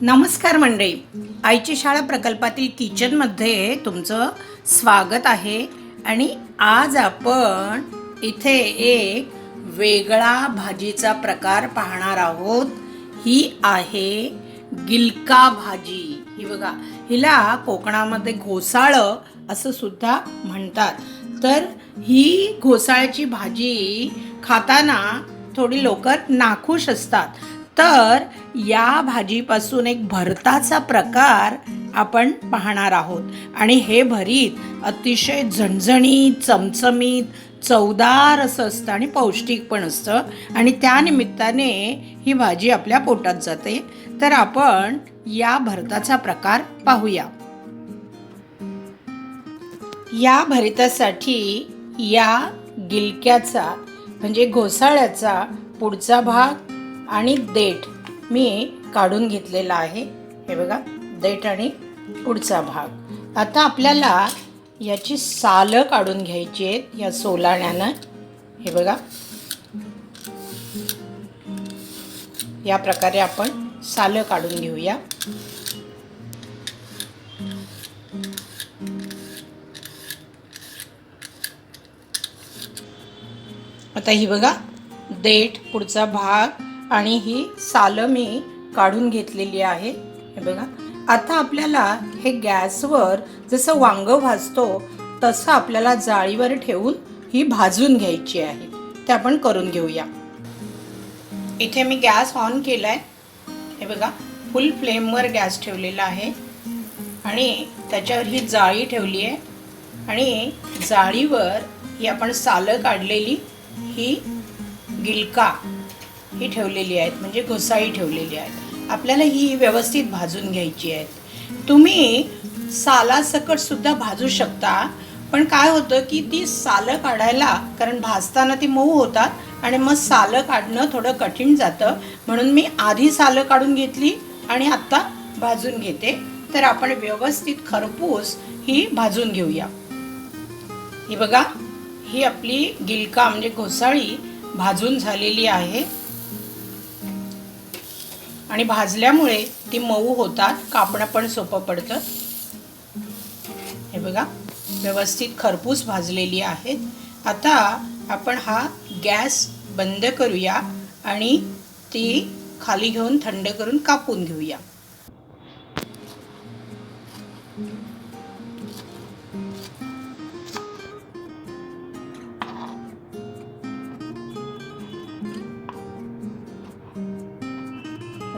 नमस्कार मंडळी. आईची शाळा प्रकल्पातील किचनमध्ये तुमचं स्वागत आहे आणि आज आपण इथे एक वेगळा भाजीचा प्रकार पाहणार आहोत. ही आहे गिलका भाजी. ही बघा हिला कोकणामध्ये घोसाळं असं सुद्धा म्हणतात. तर ही घोसाळ्याची भाजी खाताना थोडी लोक नाखुश असतात. तर या भाजीपासून एक भरताचा प्रकार आपण पाहणार आहोत. आणि हे भरीत अतिशय झणझणीत चमचमीत चवदार असं असतं आणि पौष्टिक पण असतं. आणि त्यानिमित्ताने ही भाजी आपल्या पोटात जाते. तर आपण या भरताचा प्रकार पाहूया. या भरितासाठी या गिलक्याचा म्हणजे घोसाळ्याचा पुढचा भाग आणि देठ मी काढून घेतलेला आहे. हे बघा देठ आणि पुढचा भाग. आता आपल्याला याची सालं काढून घ्यायची आहेत या सोलाण्यानं. हे बघा. या प्रकारे आपण सालं काढून घेऊया. आता ही बघा देठ पुढचा भाग आणि ही सालं मी काढून घेतलेली आहे. हे बघा. आता आपल्याला हे गॅसवर जसं वांग भाजतो तसं आपल्याला जाळीवर ठेवून ही भाजून घ्यायची आहे. ते आपण करून घेऊया. इथे मी गॅस ऑन केला आहे हे बघा फुल फ्लेमवर गॅस ठेवलेला आहे. आणि त्याच्यावर ही जाळी ठेवली आहे. आणि जाळीवर ही आपण सालं काढलेली ही गिलका ही ठेवलेली आहेत म्हणजे घोसाळी ठेवलेली आहेत. आपल्याला ही व्यवस्थित भाजून घ्यायची आहेत. तुम्ही सालासकट सुद्धा भाजू शकता पण काय होतं की ती सालं काढायला कारण भाजताना ती मऊ होतात आणि मग सालं काढणं थोडं कठीण जातं. म्हणून मी आधी सालं काढून घेतली आणि आत्ता भाजून घेते. तर आपण व्यवस्थित खरपूस ही भाजून घेऊया. ही बघा ही आपली गिलका म्हणजे घोसाळी भाजून झालेली आहे. आणि भाजल्यामुळे ती मऊ होतात कापणं पण सोपं पडतं. हे बघा व्यवस्थित खरपूस भाजलेली आहेत. आता आपण हा गॅस बंद करूया आणि ती खाली घेऊन थंड करून कापून घेऊया.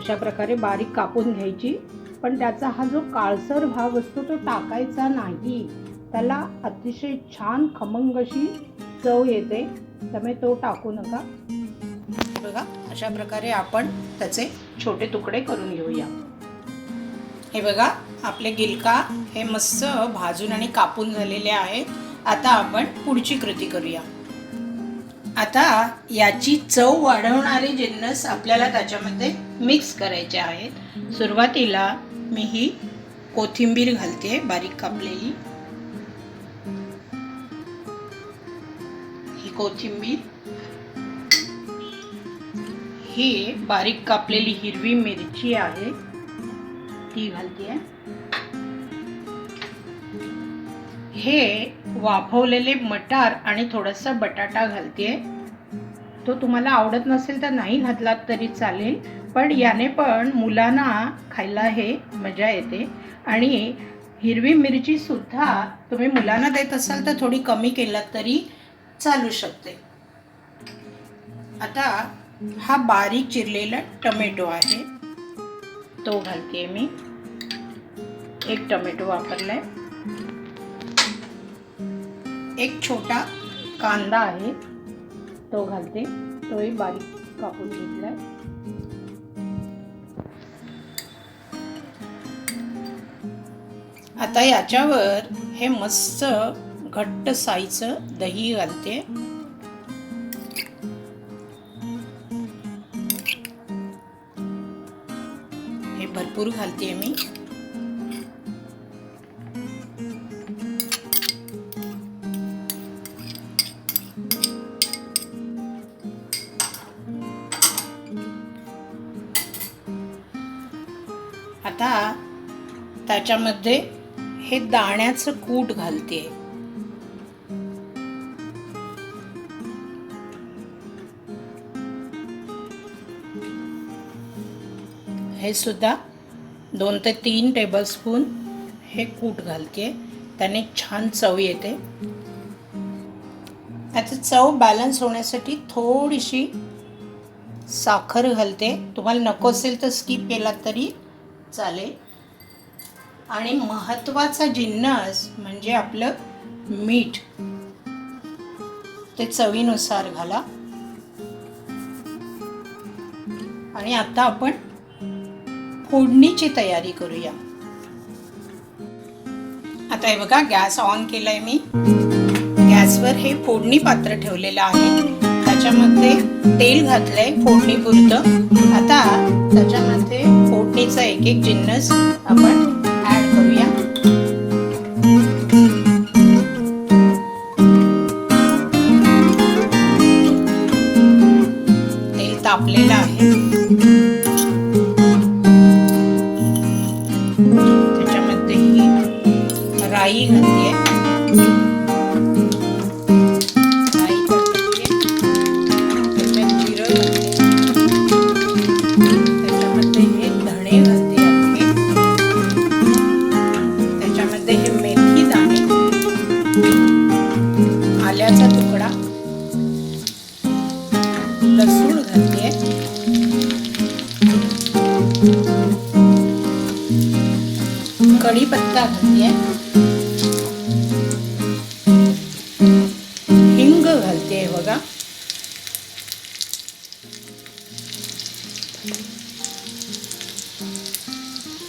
अशा प्रकारे बारीक कापून घ्यायची. पण त्याचा हा जो काळसर भाग असतो तो टाकायचा नाही. त्याला अतिशय छान खमंग अशी चव येते. त्यामुळे तो टाकू नका. बघा अशा प्रकारे आपण त्याचे छोटे तुकडे करून घेऊया. हे बघा आपले गिलका हे मस्त भाजून आणि कापून झालेले आहेत. आता आपण पुढची कृती करूया. आता याची चव वाढवणारे जिन्नस आपल्याला त्याच्यामध्ये मिक्स करायचे आहेत. सुरुवातीला मी ही कोथिंबीर घालते बारीक कापलेली. ही कोथिंबीर. ही बारीक कापलेली हिरवी मिरची आहे. ती घालते. हे वाफवलेले मटार आणि थोडासा बटाटा घालते. तो तुम्हाला आवडत नसेल तर नाही घातलात तरी चालेल. पण याने पण मुलांना खायला हे मजा येते. आणि हिरवी मिरची सुद्धा तुम्ही मुलांना देत असाल तर थोडी कमी केलात तरी चालू शकते. आता हा बारीक चिरलेला टमॅटो आहे. तो घालते मी. एक टोमॅटो वापरलाय. एक छोटा कांदा आहे. तो घालते. तोही बारीक कापून घेतलाय. आता याच्यावर हे मस्त घट्ट साईचं दही घालते. हे भरपूर घालते मी. आता त्याच्यामध्ये हे दाण्याचं कूट घालते. हे सुद्धा दोन ते तीन टेबलस्पून हे कूट घालते. त्याने छान चव येते. त्याची चव बॅलन्स होण्यासाठी थोडीशी साखर घालते. तुम्हाला नको असेल तर स्किप केला तरी चालेल. आणि महत्त्वाचा जिन्नस म्हणजे आपलं मीठ. ते चवीनुसार घाला. आणि आता आपण फोडणीची तयारी करूया. आता हे बघा गॅस ऑन केलाय मी. गॅसवर हे फोडणी पात्र ठेवलेलं आहे. त्याच्यामध्ये तेल घातलंय फोडणीपुरतं. आता त्याच्यामध्ये फोडणीचा एक एक जिन्नस आपण तेल आहे. त्याच्यामध्ये ही राई घातलीये राई त्याच्यामध्ये हे धणे घालते त्याच्यामध्ये हे मेथी दाणे. आल्याचा तुकडा. लसूण घालते कढीपत्ता घालते. हिंग घालते बघा.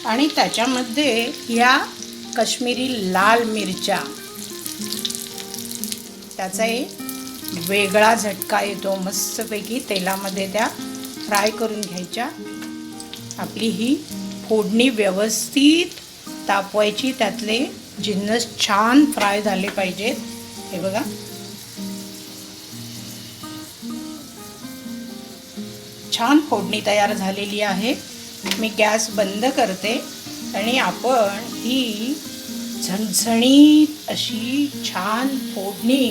आणि त्याच्यामध्ये या कश्मीरी लाल मिरच्या. त्याचा एक वेगळा झटका येतो. मस्तपैकी तेलामध्ये त्या फ्राय करून घ्यायच्या. आपली ही फोडणी व्यवस्थित तापवायची त्यातले जिन्नस छान फ्राय झाले पाहिजेत हे बघा. छान फोडणी तयार झालेली आहे. मी गॅस बंद करते आणि आपण ही झणझणीत अशी छान फोडणी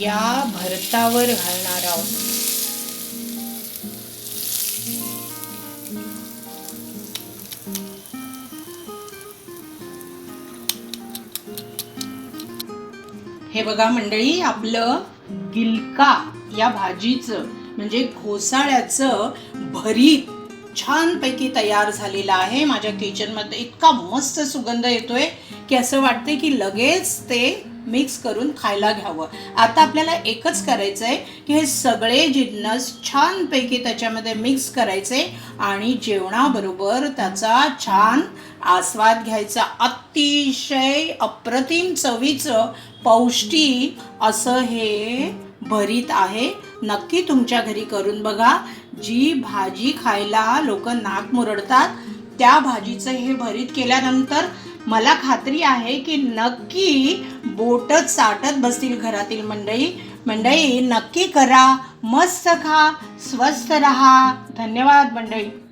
या भरतावर घालणार आहोत. हे बघा मंडळी आपलं गिलका या भाजीचं म्हणजे घोसाळ्याचं भरीत छानपैकी तयार झालेलं आहे. माझ्या किचनमध्ये इतका मस्त सुगंध येतोय की असं वाटतंय की लगेच ते मिक्स करून खायला घ्यावं. आता आपल्याला एकच करायचं आहे की हे सगळे जिन्नस छानपैकी त्याच्यामध्ये मिक्स करायचे आणि जेवणाबरोबर त्याचा छान आस्वाद घ्यायचा. अतिशय अप्रतिम चवीचं पौष्टिक असं हे भरीत आहे. नक्की तुमच्या घरी करून बघा. जी भाजी खायला लोक नाक मुरडतात त्या भाजीचं हे भरीत केल्यानंतर मला खात्री आहे की नक्की बोटच चाटत बसतील घरातील मंडळी. मंडळी नक्की करा. मस्त खा स्वस्त रहा. धन्यवाद मंडळी.